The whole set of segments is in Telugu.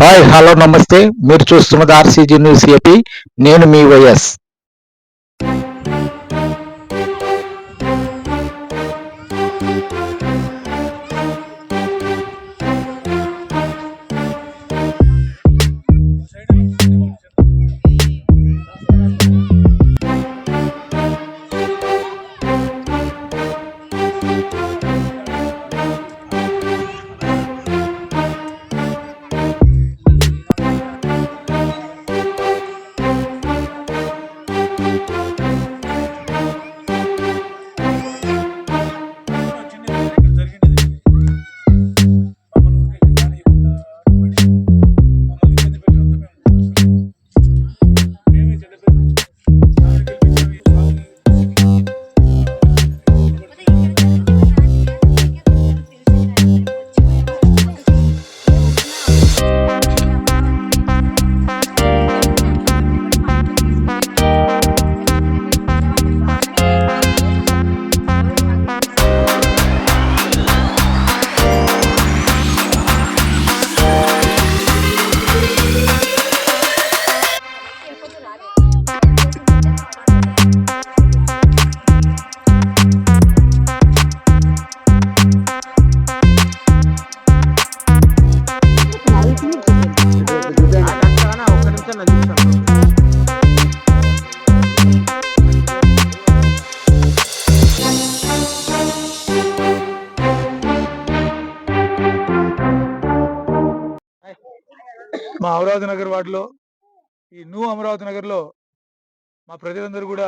హాయ్ హలో నమస్తే. మీరు చూస్తున్నది ఆర్సీజీ న్యూస్ ఏపీ. నేను మీ వైఎస్. మా అమరావతి నగర్ వార్డులో ఈ న్యూ అమరావతి నగర్లో మా ప్రజలందరూ కూడా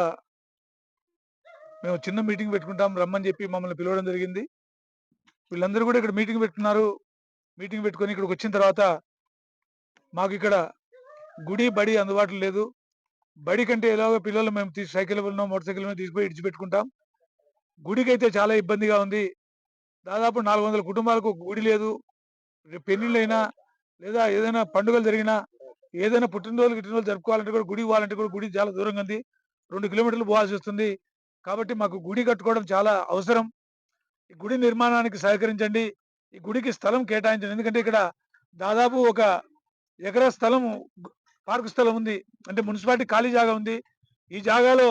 మేము చిన్న మీటింగ్ పెట్టుకుంటాం రమ్మని చెప్పి మమ్మల్ని పిలవడం జరిగింది. వీళ్ళందరూ కూడా ఇక్కడ మీటింగ్ పెట్టుకున్నారు మీటింగ్ పెట్టుకొని ఇక్కడికి వచ్చిన తర్వాత మాకు ఇక్కడ గుడి బడి అందుబాటులో లేదు. బడి కంటే ఎలాగో పిల్లలు మేము తీసి సైకిల్ ఉన్నాం మోటార్ సైకిల్ మీద తీసుకుపోయి ఇడిచిపెట్టుకుంటాం. గుడికి అయితే చాలా ఇబ్బందిగా ఉంది. దాదాపు నాలుగు వందల కుటుంబాలకు గుడి లేదు. రేపు పెళ్ళిళ్ళైనా లేదా ఏదైనా పండుగలు జరిగినా ఏదైనా పుట్టినరోజులు గిట్టినరోజులు జరుపుకోవాలంటే కూడా గుడి ఇవ్వాలంటే కూడా గుడి చాలా దూరంగా ఉంది. రెండు కిలోమీటర్లు పోవాల్సి వస్తుంది. కాబట్టి మాకు గుడి కట్టుకోవడం చాలా అవసరం. ఈ గుడి నిర్మాణానికి సహకరించండి. ఈ గుడికి స్థలం కేటాయించండి. ఎందుకంటే ఇక్కడ దాదాపు ఒక ఎకరా స్థలం పార్కు స్థలం ఉంది. అంటే మున్సిపాలిటీ ఖాళీ జాగా ఉంది. ఈ జాగాలో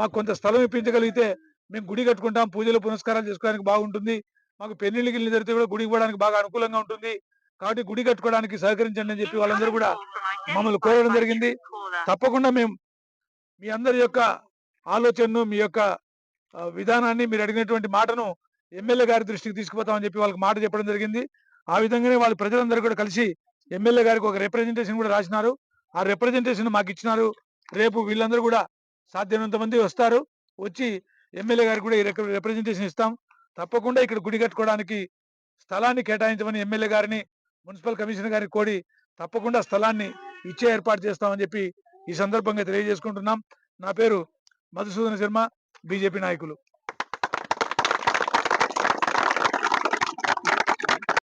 మాకు కొంత స్థలం ఇప్పించగలిగితే మేము గుడి కట్టుకుంటాం. పూజలు పునస్కారాలు చేసుకోవడానికి బాగుంటుంది. మాకు పెళ్ళిళ్ళు గిల్లి జరిగితే కూడా గుడికి పోవడానికి బాగా అనుకూలంగా ఉంటుంది. కాబట్టి గుడి కట్టుకోవడానికి సహకరించండి అని చెప్పి వాళ్ళందరూ కూడా మమ్మల్ని కోరడం జరిగింది. తప్పకుండా మేము మీ అందరి యొక్క ఆలోచనను మీ యొక్క విధానాన్ని మీరు అడిగినటువంటి మాటను ఎమ్మెల్యే గారి దృష్టికి తీసుకుపోతామని చెప్పి వాళ్ళకి మాట చెప్పడం జరిగింది. ఆ విధంగానే వాళ్ళ ప్రజలందరూ కూడా కలిసి ఎమ్మెల్యే గారికి ఒక రిప్రజెంటేషన్ కూడా రాసినారు. ఆ రిప్రజెంటేషన్ మాకు ఇచ్చినారు. రేపు వీళ్ళందరూ కూడా సాధ్యమైనంత మంది వస్తారు. వచ్చి ఎమ్మెల్యే గారికి కూడా ఈ రిప్రజెంటేషన్ ఇస్తాం. తప్పకుండా ఇక్కడ గుడి కట్టుకోవడానికి స్థలాన్ని కేటాయించమని ఎమ్మెల్యే గారిని మున్సిపల్ కమిషనర్ గారిని కోడి తప్పకుండా స్థలాన్ని ఇచ్చే ఏర్పాటు చేస్తామని చెప్పి ఈ సందర్భంగా తెలియజేసుకుంటున్నాం. నా పేరు మధుసూదన శర్మ బీజేపీ నాయకులు.